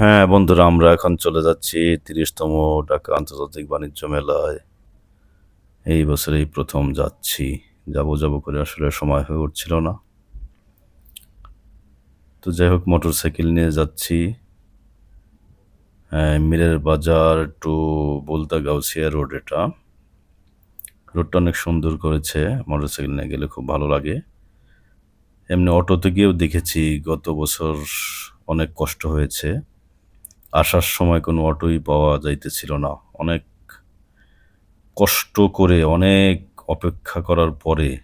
হ্যাঁ বন্ধুরা আমরা এখন চলে যাচ্ছি তিরিশতম ঢাকা আন্তর্জাতিক বাণিজ্য মেলায়। এই বছরেই প্রথম যাচ্ছি। যাব যাব করে আসলে সময় হয়ে উঠছিল না। তো যাই হোক মোটর সাইকেল নিয়ে যাচ্ছি। হ্যাঁ, মিরের বাজার টু বলতা গাউসিয়া রোড এটা। রোডটা অনেক সুন্দর করেছে মোটর সাইকেল নিয়ে গেলে খুব ভালো লাগে। এমনি অটোতে গিয়েও দেখেছি গত বছর অনেক কষ্ট হয়েছে। আসার সময় কোনো অটোই পাওয়া যাইতেছিল না। অনেক কষ্ট করে, অনেক অপেক্ষা করার পরে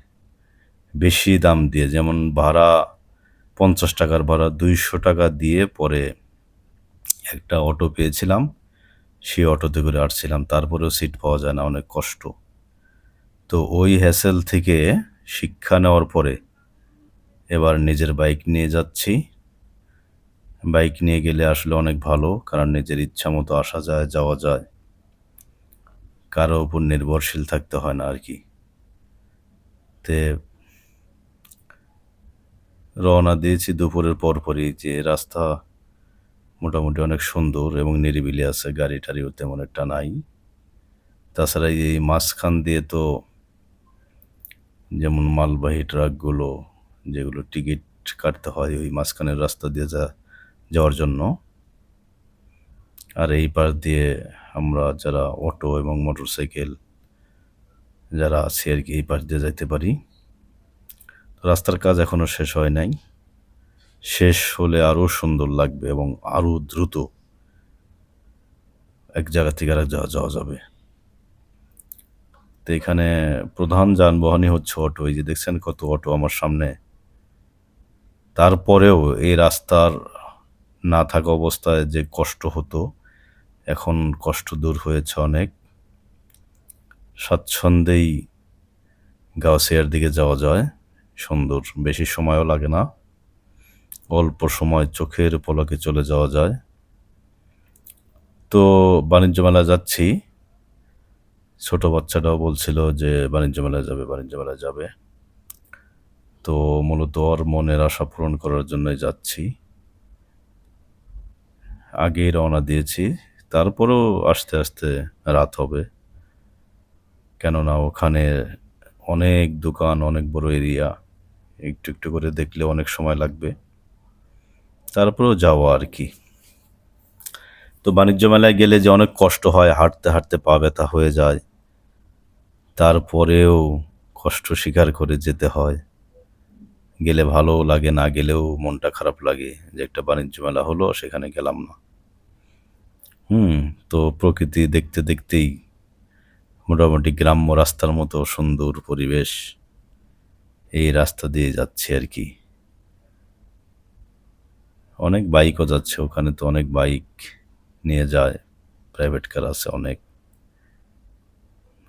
বেশি দাম দিয়ে, যেমন ভাড়া পঞ্চাশ টাকার ভাড়া দুইশো টাকা দিয়ে পরে একটা অটো পেয়েছিলাম। সেই অটোতে করে আসছিলাম, তারপরেও সিট পাওয়া যায় না, অনেক কষ্ট। তো ওই হ্যাসেল থেকে শিক্ষা নেওয়ার পরে এবার নিজের বাইক নিয়ে যাচ্ছি। বাইক নিয়ে গেলে আসলে অনেক ভালো, কারণ নিজের ইচ্ছা মতো আসা যায়, যাওয়া যায়। কারও উপর নির্ভরশীল থাকতে হয় না আর কি। তে রওনা দিয়েছি দুপুরের পরপরই যে রাস্তা মোটামুটি অনেক সুন্দর এবং নিরিবিলি আছে, গাড়ি টাড়িও তেমন একটা নাই। তাছাড়া এই মাঝখান দিয়ে তো যেমন মালবাহী ট্রাকগুলো, যেগুলো টিকিট কাটতে হয়, ওই মাঝখানের রাস্তা দিয়ে যা যাওয়ার জন্য। আর এই পাশ দিয়ে আমরা যারা অটো এবং মোটরসাইকেল যারা আছি আর কি এই পাশ দিয়ে যাইতে পারি। রাস্তার কাজ এখনও শেষ হয় নাই। শেষ হলে আরও সুন্দর লাগবে এবং আরও দ্রুত এক জায়গা থেকে আরেক জায়গা যাওয়া যাবে। তো এখানে প্রধান যানবাহনই হচ্ছে অটো। এই যে দেখছেন কত অটো আমার সামনে। তারপরেও এই রাস্তার না থাকা অবস্থায় যে কষ্ট হতো, এখন কষ্ট দূর হয়েছে অনেক। স্বাচ্ছন্দ্যেই গাউসিয়ার দিকে যাওয়া যায়। সুন্দর, বেশি সময়ও লাগে না। অল্প সময় চোখের পলকে চলে যাওয়া যায়। তো বাণিজ্য মেলা যাচ্ছি। ছোট বাচ্চাটাও বলছিল যে বাণিজ্য মেলায় যাবে, বাণিজ্য মেলায় যাবে। তো মূলত ওর মনের আশা পূরণ করার জন্যই যাচ্ছি। আগেই রওনা দিয়েছি, তারপরেও আস্তে আস্তে রাত হবে। কেননা ওখানে অনেক দোকান, অনেক বড় এরিয়া, একটু একটু করে দেখলে অনেক সময় লাগবে। তারপরেও যাওয়া আর কি। তো বাণিজ্য মেলায় গেলে যে অনেক কষ্ট হয়, হাঁটতে হাঁটতে পা ব্যথা হয়ে যায়। তারপরেও কষ্ট স্বীকার করে যেতে হয়। গেলে ভালো লাগে, না গেলেও মনটা খারাপ লাগে যে একটা বাণিজ্য মেলা হলো, সেখানে গেলাম না। হুম, তো প্রকৃতি দেখতে দেখতেই মোটামুটি গ্রাম্য রাস্তার মতো সুন্দর পরিবেশ এই রাস্তা দিয়ে যাচ্ছে আর কি। অনেক বাইকও যাচ্ছে, ওখানে তো অনেক বাইক নিয়ে যায় প্রাইভেট কার আছে অনেক।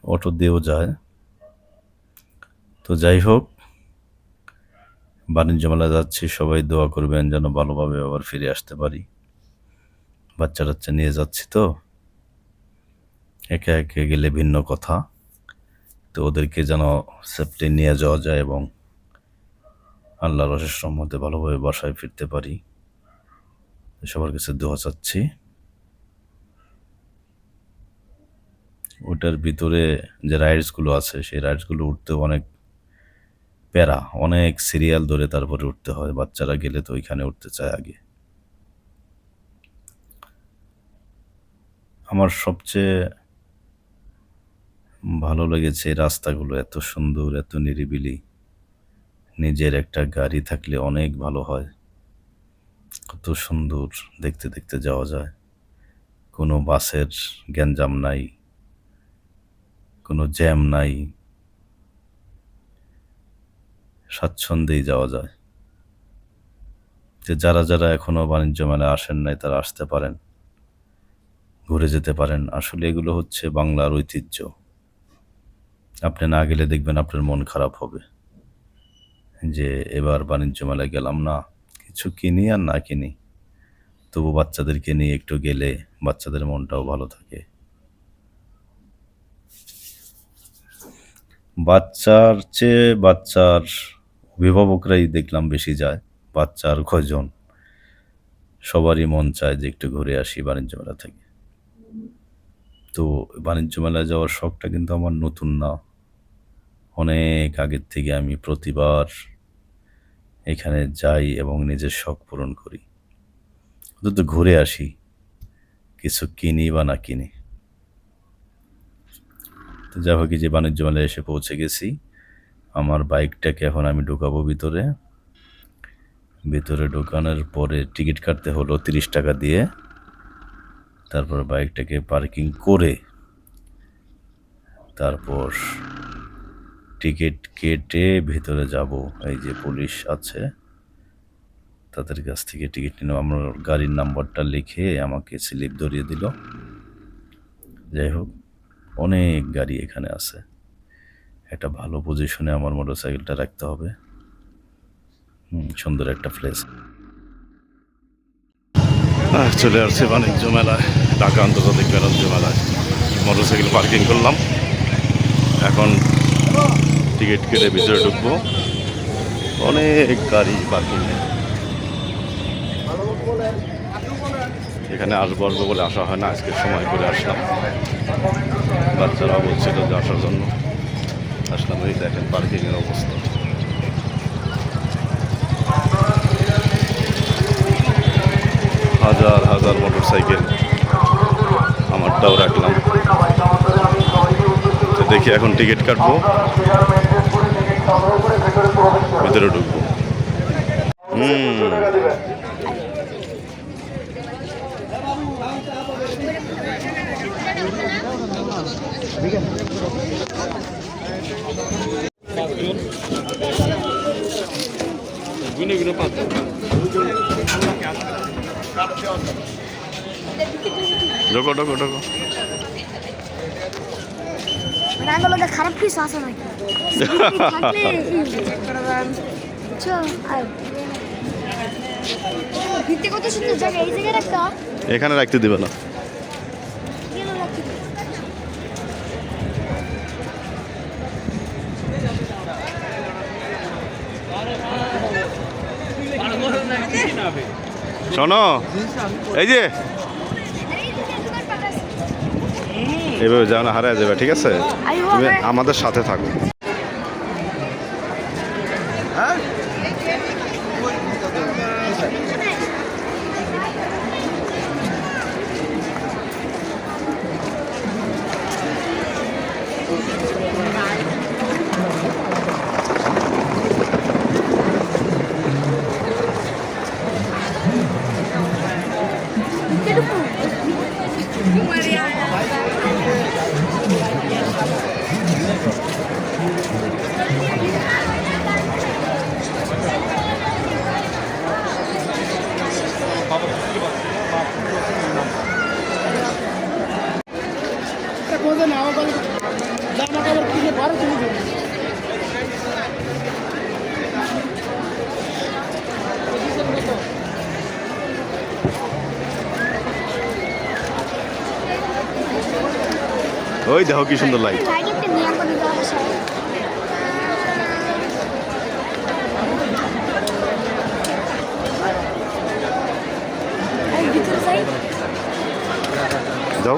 অটো দিয়েও যায়। তো যাই হোক, বাণিজ্য মেলা যাচ্ছি, সবাই দোয়া করবেন যেন ভালোভাবে আবার ফিরে আসতে পারি। বাচ্চা টাচ্চা নিয়ে যাচ্ছি তো। একে একে গেলে ভিন্ন কথা। তো ওদেরকে যেন সেফটি নিয়ে যাওয়া যায় এবং আল্লাহর অশেষ সম্মতে ভালোভাবে বাসায় ফিরতে পারি। সবার কাছে দোয়া চাচ্ছি। ওটার ভিতরে যে রাইডসগুলো আছে, সেই রাইডসগুলো উঠতেও অনেক প্যারা, অনেক সিরিয়াল ধরে তারপরে উঠতে হয়। বাচ্চারা গেলে তো ওইখানে উঠতে চায় আগে। আমার সবচেয়ে ভালো লেগেছে এই রাস্তাগুলো। এত সুন্দর, এত নিরিবিলি। নিজের একটা গাড়ি থাকলে অনেক ভালো হয়। কত সুন্দর দেখতে দেখতে যাওয়া যায়। কোনো বাসের গ্যাঞ্জাম নাই, কোনো জ্যাম নাই। স্বাচ্ছন্দ্যেই যাওয়া যায়। যে যারা যারা এখনও বাণিজ্য মেলায় আসেন নাই, তারা আসতে পারেন। ঘুরে যেতে পারেন। আসলে এগুলো হচ্ছে বাংলার ঐতিহ্য। আপনি না গেলে দেখবেন আপনার মন খারাপ হবে। যে এবার বাণিজ্য মেলায় গেলাম না, কিছু কিনি আর না কিনি। তবু বাচ্চাদেরকে নিয়ে একটু গেলে বাচ্চাদের মনটাও ভালো থাকে। বাচ্চার চেয়ে বাচ্চার অভিভাবকরাই দেখলাম বেশি যায়, বাচ্চার কয়জন? সবারই মন চায় যে একটু ঘুরে আসি বাণিজ্য মেলা থেকে। তো বাণিজ্য মেলায় যাওয়ার শখটা কিন্তু আমার নতুন না। অনেক আগের থেকে আমি প্রতিবার এখানে যাই এবং নিজের শখ পূরণ করি। অন্তত ঘুরে আসি, কিছু কিনি বা না কিনি। তো যা হোক যে বাণিজ্য মেলায় এসে পৌঁছে গেছি। আমার বাইকটাকে এখন আমি ঢুকাবো ভিতরে। ভিতরে ঢোকানোর পরে টিকিট কাটতে হলো তিরিশ টাকা দিয়ে। তারপর বাইকটাকে পার্কিং করে তারপর টিকিট কেটে ভেতরে যাব। এই যে পুলিশ আছে তাদের কাছ থেকে টিকিট নিলাম। আমার গাড়ির নাম্বারটা লিখে আমাকে স্লিপ ধরিয়ে দিল। যাই হোক অনেক গাড়ি এখানে আছে। একটা ভালো পজিশনে আমার মোটরসাইকেলটা রাখতে হবে। হুম, সুন্দর একটা প্লেস চলে আসছে বাণিজ্য মেলায়, ঢাকা আন্তর্জাতিক বাণিজ্য মেলায়। মোটরসাইকেল পার্কিং করলাম। এখন টিকিট কেটে ভিতরে ঢুকবো। অনেক গাড়ি পার্কিং এখানে আসব আসব বলে আসা হয় না। আজকে সময় করে আসলাম। বাচ্চারা বলছিল যে আসার জন্য। আসলাম, এই দেখেন পার্কিংয়ের অবস্থা। হাজার হাজার মোটর সাইকেল আমারটাও রাখলাম। তো দেখি এখন টিকিট কাটবো ভিতরে ঢুকবো। হুম। ঢোকো ঢোকো ঢোকো। খারাপ কিছু নাকি? থাকলে ভিত্তি কত সুন্দর জায়গা এই জায়গায় রাখতে এখানে রাখতে দিবে না। শোনো এই যে। এভাবে যাও না হারায় যাবে ঠিক আছে তুমি আমাদের সাথে থাকো ওই দেখো কি সুন্দর লাইট লাইটিংটা নিয়ম করে দেওয়া আছে এই ভিতরে যাই। যাও।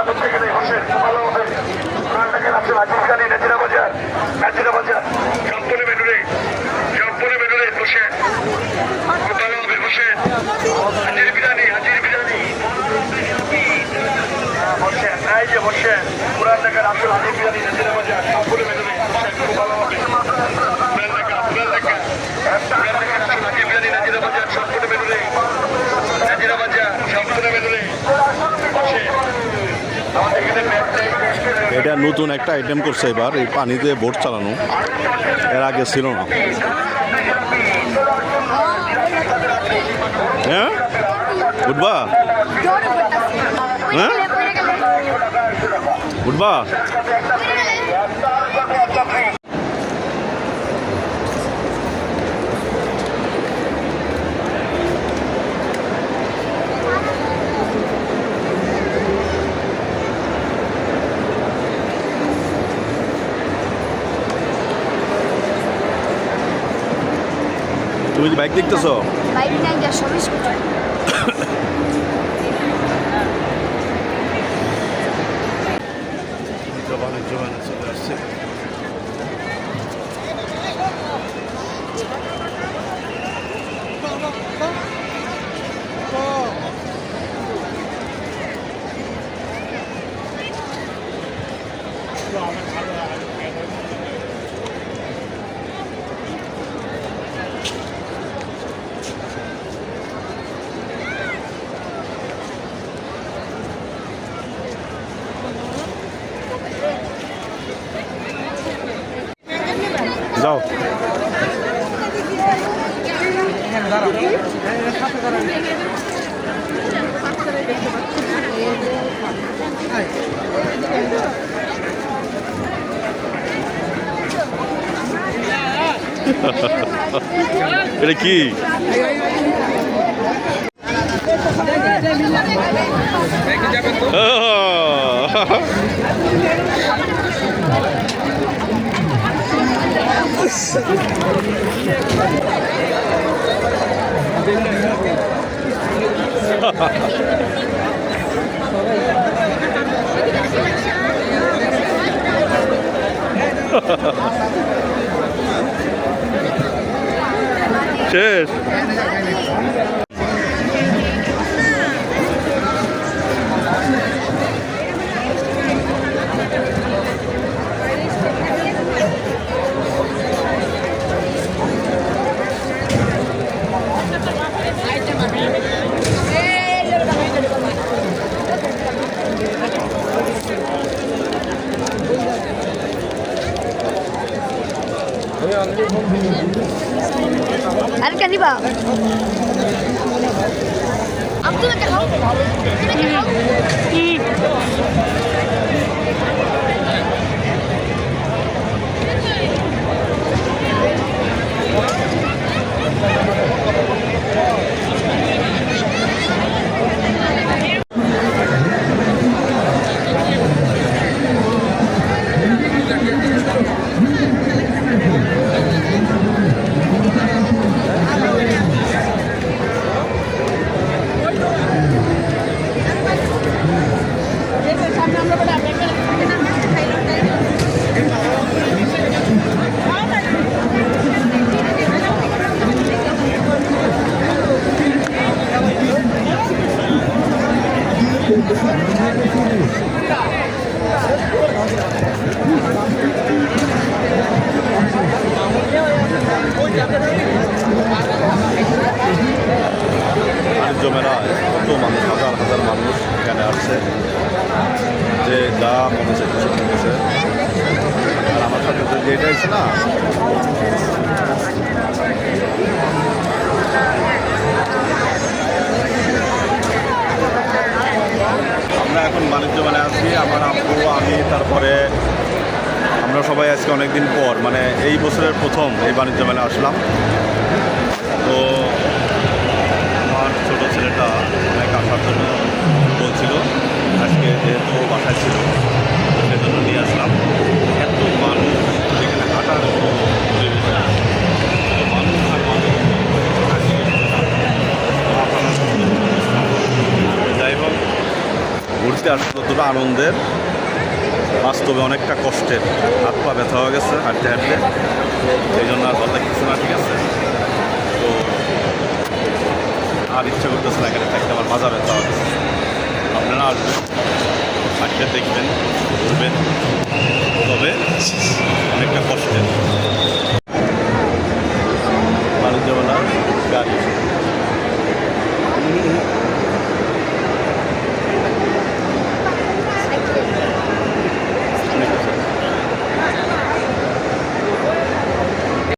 এখানে হোসেন মোকালো হোসেন প্রাণটাকে রাখছেন আজিজ গানি নাজিরা বাজার নাজিরা বাজার। সম্পূর্ণ মেডুরে সম্পূর্ণ মেডুরে বসে। মোকালো হবে হোসেন হাজির বিরানি হাজির বিরানি বসে, এই যে বসে। পুরান ঢাকার আসল হাজির বিরানি নাজিরা বাজার। এটা নতুন একটা আইটেম করছে এবার, এই পানিতে বোট চালানো। এর আগে ছিল না। হ্যাঁ? উঠবা? হ্যাঁ? উঠবা? তুমি কি বাইক দেখতেছো? বাইক নাই যা সবই স্কুটার যাও। এটা কি? শেষ আর কেন নিবা আব্দুল কে খাও তুমি কে খাও বাণিজ্য মেলায় কত মানুষ হাজার হাজার মানুষ এখানে আসছে যে যা মনে হচ্ছে কিছু কিনেছে আর আমার সাথে যেটা আছে না আমরা এখন বাণিজ্য মেলায় আছি আমার আব্বু আমি তারপরে আমরা সবাই আজকে অনেকদিন পর মানে এই বছরের প্রথম এই বাণিজ্য মেলায় আসলাম আনন্দের। বাস্তবে অনেকটা কষ্টের। হাত পা ব্যথা হয়ে গেছে, হাঁটতে হাঁটতে। সেই জন্য আর কথা কিছু না, ঠিক আছে? তো আর ইচ্ছা করতেছে না এখানে থাকতে, আমার মাজা ব্যথা হয়ে গেছে আপনারা আসবেন, হাঁটতে দেখবেন, ঘুরবেন। তবে অনেকটা কষ্টের। বাণিজ্যবেলা গাড়ি।